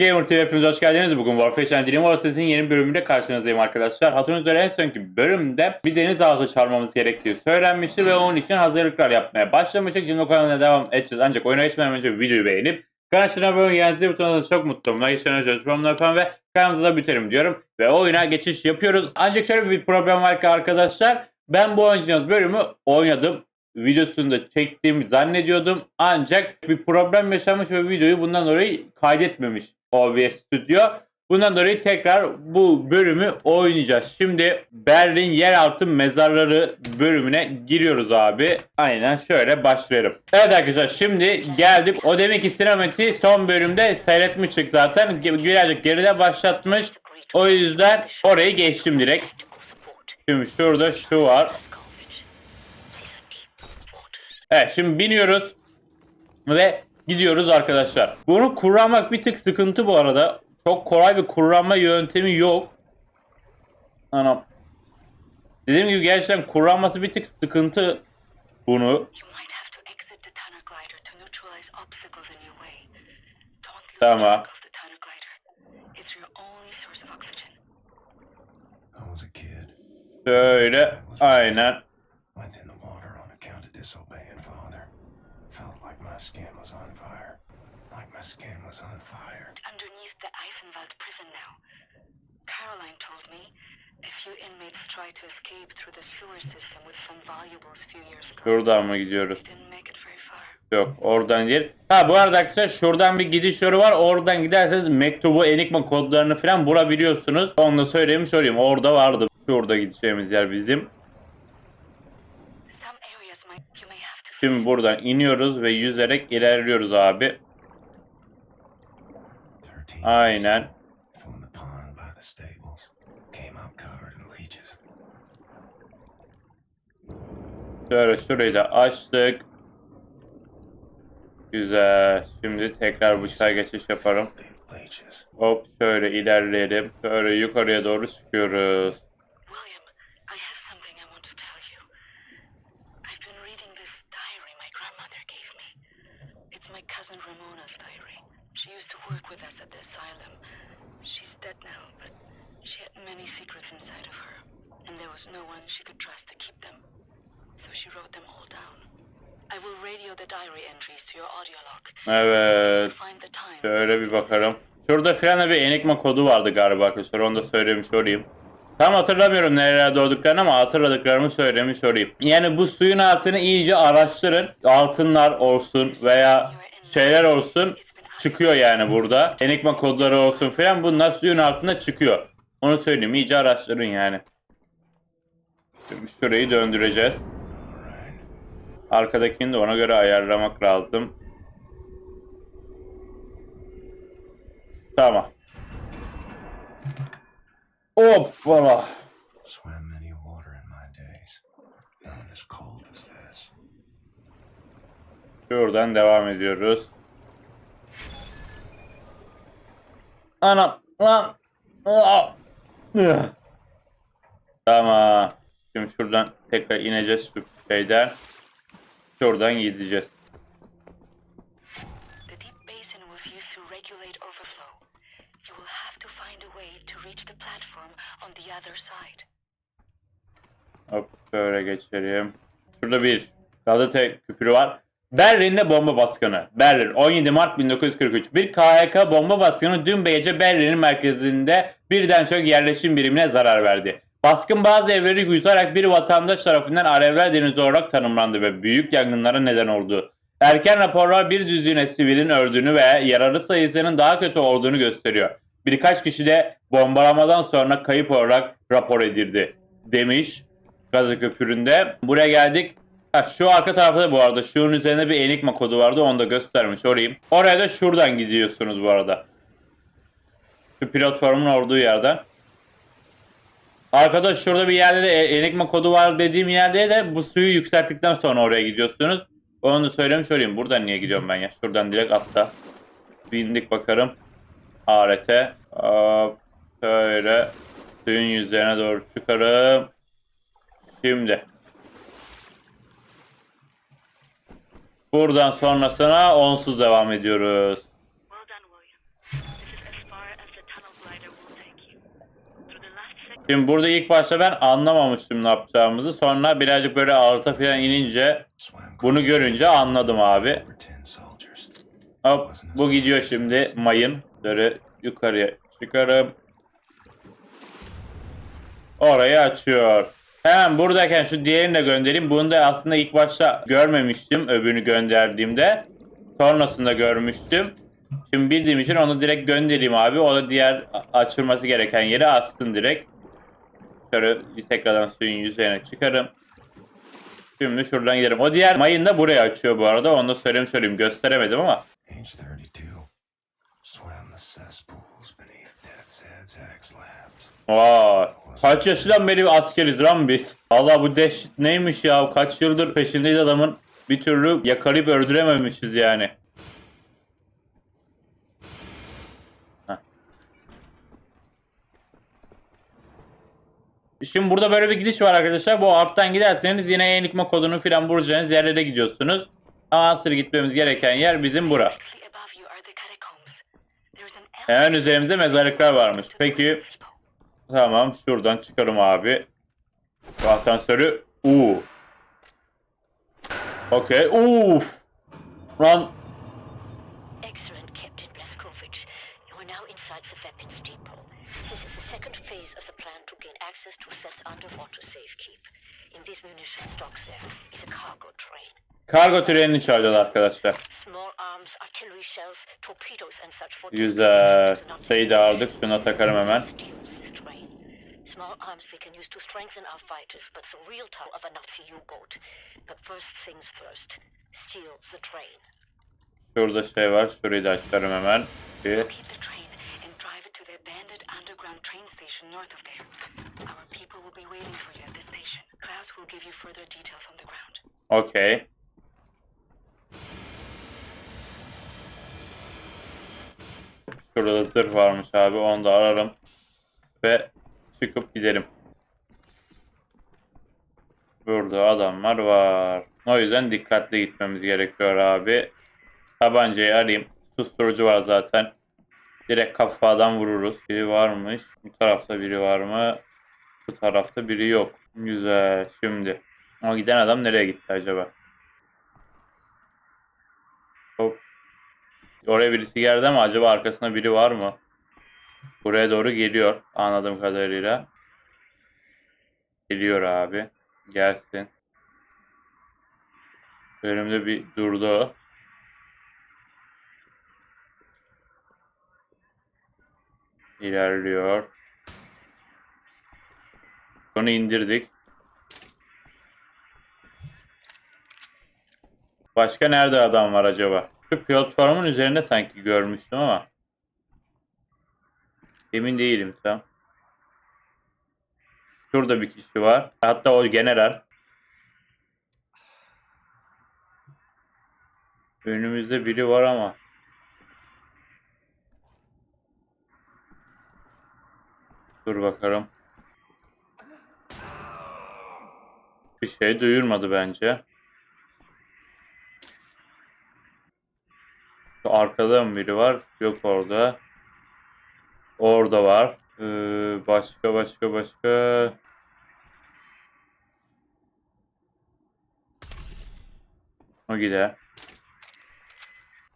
Gamer TV hepiniz hoş geldiniz. Bugün Warface Dream Oasis'in yeni bölümünde karşınızdayım arkadaşlar. Hatırınız üzere en sonki bölümde bir deniz ağzı çağırmamız gerektiği söylenmişti ve onun için hazırlıklar yapmaya başlamıştık. Şimdi o kanalına devam edeceğiz. Ancak oyuna geçmeden önce videoyu beğenip kanalına abone olmayı yani butonuna çok mutlu olmayı, geçen önce yapan ve kanalımıza biterim diyorum. Ve oyuna geçiş yapıyoruz. Ancak şöyle bir problem var ki arkadaşlar. Ben bu oynayacağınız bölümü oynadım videosunu da çektiğimi zannediyordum. Ancak bir problem yaşamış ve videoyu bundan dolayı kaydetmemiş OBS Studio. Bundan dolayı tekrar bu bölümü oynayacağız. Şimdi Berlin Yeraltı Mezarları bölümüne giriyoruz abi. Aynen şöyle başlayalım. Evet arkadaşlar şimdi geldik. O demek ki sinematiği son bölümde seyretmiştik zaten. Birazcık geride başlatmış. O yüzden orayı geçtim direkt. Şimdi şurada şu var. Evet şimdi biniyoruz ve gidiyoruz arkadaşlar. Bunu kullanmak bir tık sıkıntı bu arada. Çok kolay bir kullanma yöntemi yok. Anam. Dediğim gibi gerçekten kullanması bir tık sıkıntı bunu. You might have skin was on fire. Like my skin was on fire. Underneath the Eisenwald prison now. Caroline told me a few inmates tried to escape through the sewer system with some valuables few years ago. Şuradan mı gidiyoruz? They didn't make it very far. Yok oradan değil. Ha bu arada arkadaşlar şuradan bir gidiş yolu var. Oradan giderseniz mektubu, enigma kodlarını falan bulabiliyorsunuz. Onu da söylemiş olayım. Orada vardı. Şurada gideceğimiz yer bizim. Şimdi buradan iniyoruz ve yüzerek ilerliyoruz abi. 13 Aynen. Şöyle şurayı da açtık. Güzel. Şimdi tekrar bıçağa geçiş yaparım. Hop şöyle ilerleyelim. Şöyle yukarıya doğru çıkıyoruz. My cousin Ramona's diary. She used to work with us at the asylum. She's dead now, but she had many secrets inside of her, and there was no one she could trust to keep them. So she wrote them all down. I will radio the diary entries to your audio log. Evet. Find the time. Şöyle bir bakalım. Şurada filan bir enigma kodu vardı galiba arkadaşlar. Onu da söylemiş olayım. Tam hatırlamıyorum nerelerde olduklarını ama hatırladıklarımı söylemiş olayım. Yani bu suyun altını iyice araştırın. Altınlar olsun veya şeyler olsun çıkıyor yani burada. Enigma kodları olsun filan bunlar suyun altında çıkıyor. Onu söyleyeyim iyice araştırın yani. Şimdi şurayı döndüreceğiz. Arkadakini de ona göre ayarlamak lazım. Tamam. Hoppala. Şuradan devam ediyoruz. Anam. Lan. Tamam. Şimdi şuradan tekrar ineceğiz şu şeyden. Şuradan gideceğiz. Hop şöyle geçelim. Şurada bir gazete küpürü var. Berlin'de bomba baskını. Berlin 17 Mart 1943. Bir KHK bomba baskını dün gece Berlin'in merkezinde birden çok yerleşim birimine zarar verdi. Baskın bazı evleri yutarak bir vatandaş tarafından alevler denizi olarak tanımlandı ve büyük yangınlara neden oldu. Erken raporlar bir düzine sivilin öldüğünü ve yaralı sayısının daha kötü olduğunu gösteriyor. Birkaç kişi de bombalamadan sonra kayıp olarak rapor edildi demiş gazete köpüründe. Buraya geldik. Ha, şu arka tarafta da bu arada şunun üzerinde bir enigma kodu vardı onu da göstermiş olayım. Oraya da şuradan gidiyorsunuz bu arada. Şu platformun olduğu yerden. Arkadaş şurada bir yerde de e- enigma kodu var dediğim yerde de bu suyu yükselttikten sonra oraya gidiyorsunuz. Onu da söylemiş olayım. Buradan niye gidiyorum ben ya? Şuradan direkt atla. Bindik bakalım. Alete. Hop. Şöyle. Suyun yüzeyine doğru çıkarım. Şimdi. Buradan sonrasına onsuz devam ediyoruz. Şimdi burada ilk başta ben anlamamıştım ne yapacağımızı. Sonra birazcık böyle alta falan inince bunu görünce anladım abi. Hop bu gidiyor şimdi mayın. Böyle yukarıya çıkarım. Orayı açıyor. Hemen buradayken şu diğerini de göndereyim. Bunu da aslında ilk başta görmemiştim öbürünü gönderdiğimde. Sonrasında görmüştüm. Şimdi bildiğim için onu direkt göndereyim abi. O da diğer açılması gereken yere açsın direkt. Şöyle tekrardan suyun yüzeyine çıkarım. Şimdi şuradan gidelim. O diğer mayın da buraya açıyor bu arada. Onu da söylemiş olayım. Gösteremedim ama. Vay. Kaç yaşından beri askeriz lan biz. Allah bu dehşet neymiş ya? Kaç yıldır peşindeyiz adamın. Bir türlü yakalayıp öldürememişiz yani. Şimdi burada böyle bir gidiş var arkadaşlar. Bu alttan giderseniz yine Enigma kodunu filan bulacağınız yerlere gidiyorsunuz. Ama asıl gitmemiz gereken yer bizim bura. Hemen üzerimizde mezarlıklar varmış. Peki Tamam şuradan çıkarım abi. Bu asansörü. Uuu. Okey. Uff. Lan. Kargo trenini çağıracağız arkadaşlar. Arms, artillery shells, torpedoes and such for Güzel. Şeyi de aldık. Şuna takarım hemen. Steals this train. Small arms we can use to strengthen our fighters, but the real tower of a Nazi U-boat. But first things first, steal the train. Şurada şey var. Şurayı da açarım hemen. Bir. Locate Şurada da zırh varmış abi. Onu da ararım. Ve çıkıp gidelim. Burada adamlar var. O yüzden dikkatli gitmemiz gerekiyor abi. Tabancayı arayayım. Susturucu var zaten. Direkt kafadan vururuz. Biri varmış. Bu tarafta biri var mı? Bu tarafta biri yok. Güzel. Şimdi. O giden adam nereye gitti acaba? Oraya birisi geldi ama acaba arkasında biri var mı? Buraya doğru geliyor anladığım kadarıyla. Geliyor abi. Gelsin. Önümde bir durdu. İlerliyor. Onu indirdik. Başka nerede adam var acaba? Şu platformun üzerinde sanki görmüştüm ama. Emin değilim tam. Şurada bir kişi var. Hatta o general. Önümüzde biri var ama. Dur bakalım. Bir şey duyurmadı bence. Arkada mı biri var? Yok orada. Orada var. Ee, başka başka başka. O gider.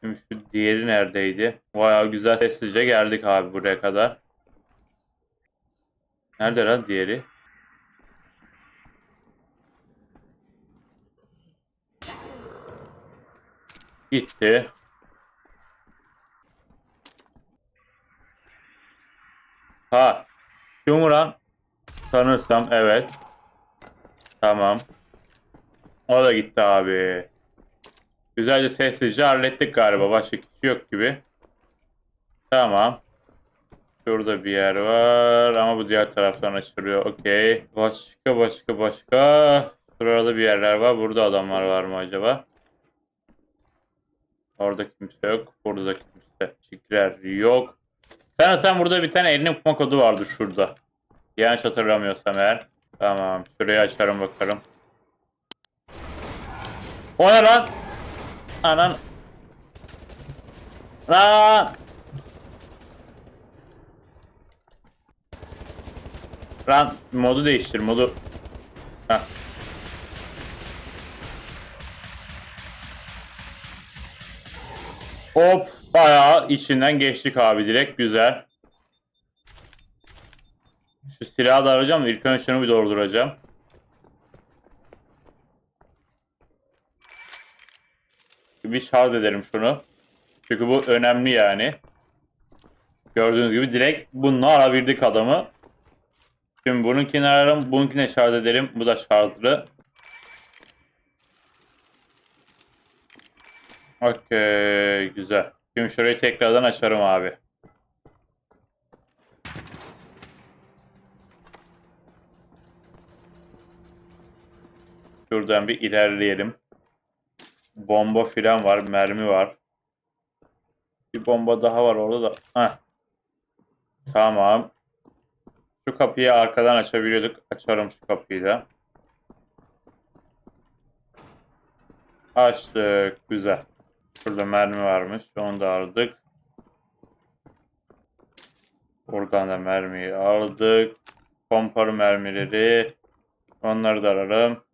Şimdi şu diğeri neredeydi? Bayağı güzel sessizce geldik abi buraya kadar. Nerede lan diğeri? Gitti. Ha. Şu mu? Sanırsam evet. Tamam. O da gitti abi. Güzelce sessizce hallettik galiba. Başka kişi yok gibi. Tamam. Şurada bir yer var ama bu diğer taraftan açılıyor. Okey. Başka başka başka. Şurada bir yerler var. Burada adamlar var mı acaba? Orada kimse yok. Burada da kimse. Çikler yok. Sen sen burada bir tane elinin kuma kodu vardı şurada. Yanlış hatırlamıyorsam eğer. Tamam. Şurayı açarım bakalım. O ne lan? Anan. Lan. Lan modu değiştir modu. Heh. Hop bayağı içinden geçtik abi direkt güzel. Şu silahı da arayacağım ilk önce şunu bir dolduracağım. Bir şarj edelim şunu. Çünkü bu önemli yani. Gördüğünüz gibi direkt bununla arabildik adamı. Şimdi bununkini ararım. Bununkine şarj ederim. Bu da şarjlı. Okey. Güzel. Şimdi şurayı tekrardan açarım abi. Şuradan bir ilerleyelim. Bomba filan var. Mermi var. Bir bomba daha var orada da. Heh. Tamam. Şu kapıyı arkadan açabiliyorduk. Açarım şu kapıyı da. Açtık. Güzel. Şurada mermi varmış. Onu da aldık. Buradan da mermiyi aldık. Pompalı mermileri. Onları da ararım.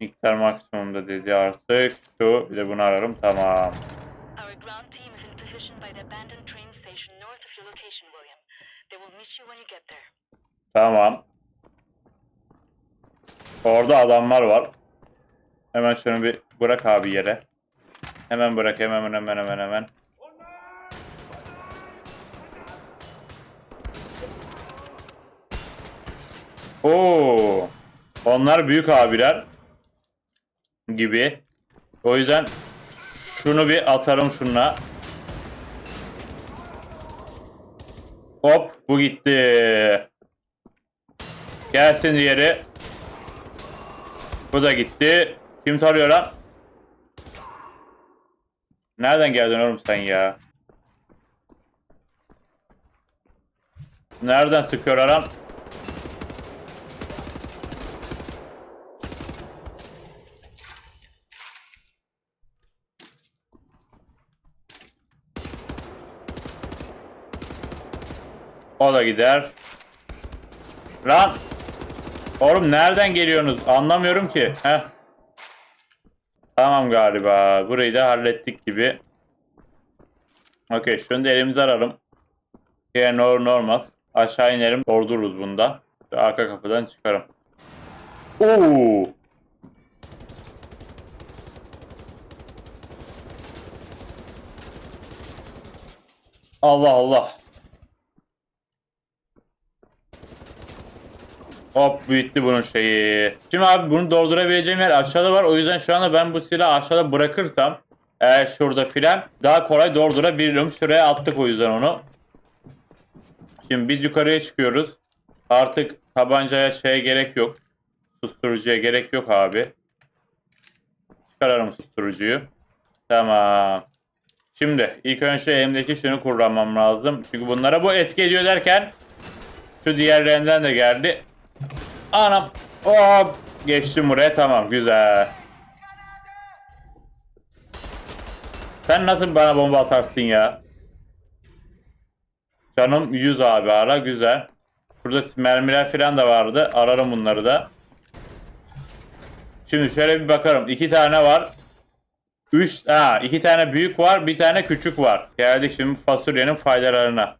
Miktar maksimumda dedi artık. Şu bir de bunu ararım. Tamam. Tamam. Orada adamlar var. Hemen şunu bir bırak abi yere. Hemen bırak hemen hemen hemen hemen. Oo. Onlar büyük abiler gibi. O yüzden şunu bir atarım şuna. Hop bu gitti. Gelsin diğeri. Bu da gitti. Kim tarıyor lan? Nereden geldin oğlum sen ya? Nereden sıkıyor lan? O da gider. Lan! Oğlum nereden geliyorsunuz? Anlamıyorum ki. Heh. Tamam galiba. Burayı da hallettik gibi. Okey şunu da elimize alalım. Diğer ne olmaz. Aşağı inerim. Doldururuz bunda. Şu arka kapıdan çıkarım. Oo! Allah Allah. Hop bitti bunun şeyi. Şimdi abi bunu doldurabileceğim yer aşağıda var. O yüzden şu anda ben bu silahı aşağıda bırakırsam eğer şurada filan daha kolay doldurabilirim. Şuraya attık o yüzden onu. Şimdi biz yukarıya çıkıyoruz. Artık tabancaya şeye gerek yok. Susturucuya gerek yok abi. Çıkaralım susturucuyu. Tamam. Şimdi ilk önce elimdeki şunu kullanmam lazım. Çünkü bunlara bu etki ediyor derken şu diğerlerinden de geldi. Anam. Hop. Geçtim buraya. Tamam. Güzel. Sen nasıl bana bomba atarsın ya? Canım 100 abi ara. Güzel. Burada mermiler falan da vardı. Ararım bunları da. Şimdi şöyle bir bakarım. İki tane var. Üç, ha, iki tane büyük var. Bir tane küçük var. Geldik şimdi fasulyenin faydalarına.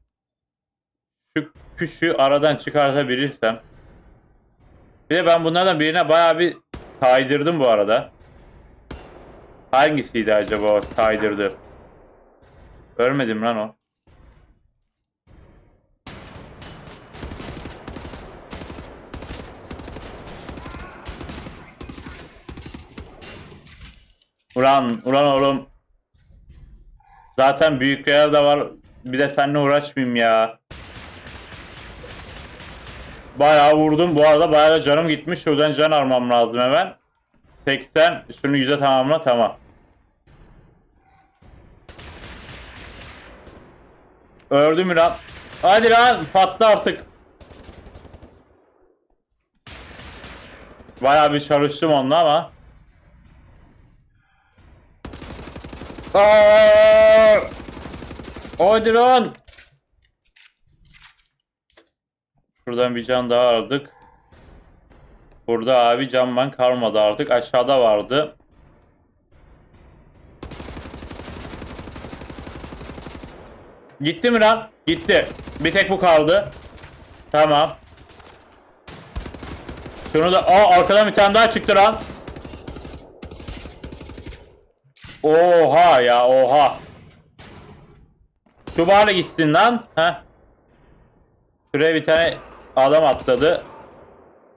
Şu küçüğü aradan çıkartabilirsem. Bir de ben bunlardan birine bayağı bir saydırdım bu arada. Hangisiydi acaba o saydırdı? Görmedim lan o. Ulan, ulan oğlum. Zaten büyük yer de var. Bir de seninle uğraşmayayım ya. Bayağı vurdum. Bu arada bayağı da canım gitmiş. Şuradan can almam lazım hemen. 80. Şunu 100'e tamamla. Tamam. Öldü mü lan? Hadi lan patla artık. Bayağı bir çalıştım onunla ama. Aa! Lan. Şuradan bir can daha aldık. Burada abi camman kalmadı artık. Aşağıda vardı. Gitti mi lan? Gitti. Bir tek bu kaldı. Tamam. Şunu da... Aa arkadan bir tane daha çıktı lan. Oha ya oha. Şu bari gitsin lan. Heh. Şuraya bir tane adam atladı.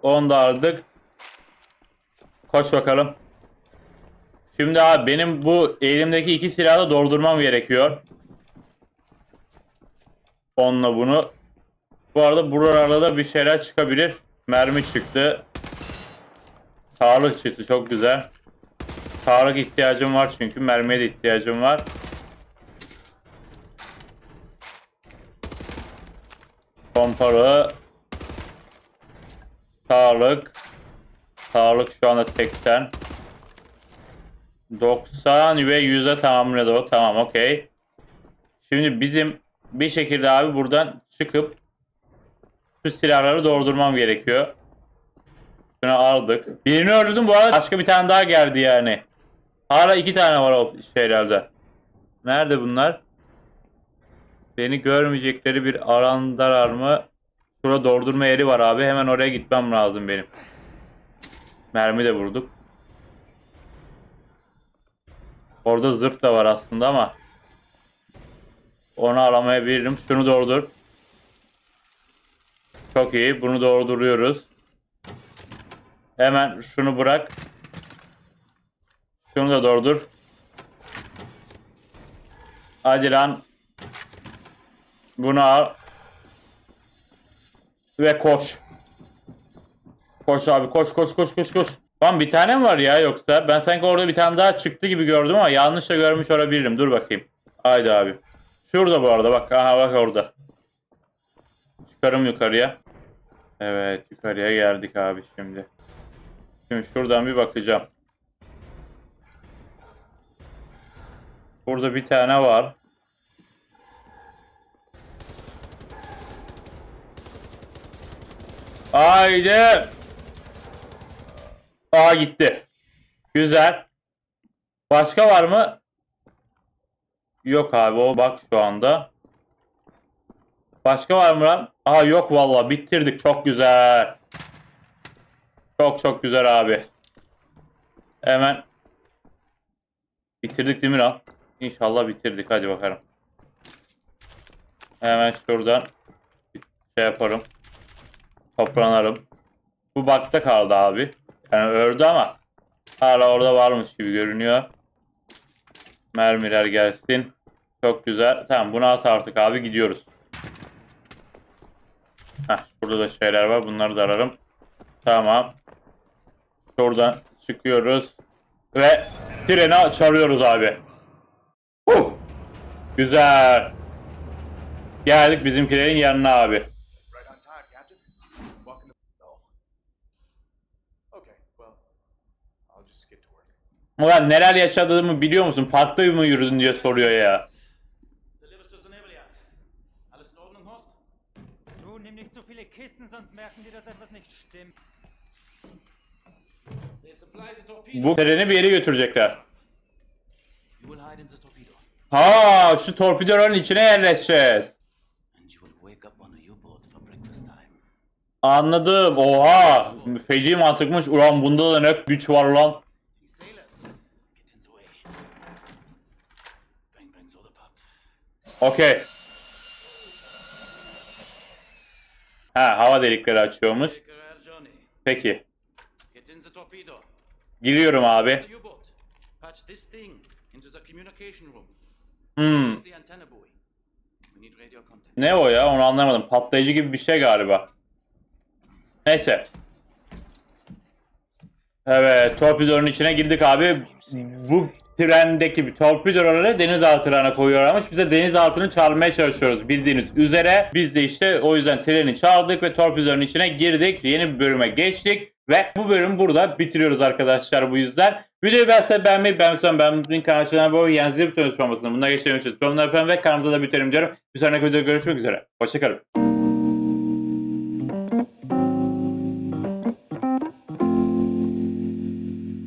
Onu da aldık. Koş bakalım. Şimdi abi benim bu elimdeki iki silahı da doldurmam gerekiyor. Onunla bunu. Bu arada buralarda da bir şeyler çıkabilir. Mermi çıktı. Sağlık çıktı. Çok güzel. Sağlık ihtiyacım var çünkü. Mermiye de ihtiyacım var. Pompalı. Sağlık. Sağlık şu anda 80. 90 ve 100'e tamamladı o. Tamam okey. Şimdi bizim bir şekilde abi buradan çıkıp şu silahları doldurmam gerekiyor. Şunu aldık. Birini öldürdüm bu arada başka bir tane daha geldi yani. Hala iki tane var o şeylerde. Nerede bunlar? Beni görmeyecekleri bir alandalar mı? Şurada doldurma yeri var abi. Hemen oraya gitmem lazım benim. Mermi de vurduk. Orada zırh da var aslında ama onu aramayabilirim. Şunu doldur. Çok iyi. Bunu dolduruyoruz. Hemen şunu bırak. Şunu da doldur. Hadi lan. Bunu al. Ve koş. Koş abi koş koş koş koş koş. Lan bir tane mi var ya yoksa? Ben sanki orada bir tane daha çıktı gibi gördüm ama yanlış da görmüş olabilirim. Dur bakayım. Haydi abi. Şurada bu arada bak. Aha bak orada. Çıkarım yukarıya. Evet yukarıya geldik abi şimdi. Şimdi şuradan bir bakacağım. Burada bir tane var. Haydi. Aa gitti. Güzel. Başka var mı? Yok abi o bak şu anda. Başka var mı lan? Aha yok valla bitirdik çok güzel. Çok çok güzel abi. Hemen bitirdik değil mi lan? İnşallah bitirdik hadi bakalım. Hemen şuradan şey yaparım. Toplanalım. Bu bakta kaldı abi. Yani ördü ama hala orada varmış gibi görünüyor. Mermiler gelsin. Çok güzel. Tamam bunu at artık abi gidiyoruz. Heh, burada da şeyler var. Bunları da ararım. Tamam. Şuradan çıkıyoruz. Ve treni çağırıyoruz abi. Huh! Güzel. Geldik bizimkilerin yanına abi. Ulan neler yaşadığımı biliyor musun? Parkta mı yürüdün diye soruyor ya. Bu treni bir yere götürecekler. Ha, şu torpidonun içine yerleşeceğiz. Anladım. Oha. Feci mantıkmış. Ulan bunda da ne güç var lan. Okey. Ha, hava delikleri açıyormuş. Peki. Giriyorum abi. Hmm. Ne o ya? Onu anlamadım. Patlayıcı gibi bir şey galiba. Neyse. Evet, torpidonun içine girdik abi. Bu trendeki bir torpidoları denizaltı trene koyuyorlarmış. Bize denizaltını çalmaya çalışıyoruz bildiğiniz üzere. Biz de işte o yüzden treni çaldık ve torpidonun içine girdik. Yeni bir bölüme geçtik. Ve bu bölümü burada bitiriyoruz arkadaşlar bu yüzden. Videoyu size beğenmeyi, beğenmişsem beğenmeyi, kanalına abone olmayı, yani zil butonu tutmamasını bunlar geçelim. Sonuna efendim ve kanalda da biterim diyorum. Bir sonraki videoda görüşmek üzere. Hoşçakalın.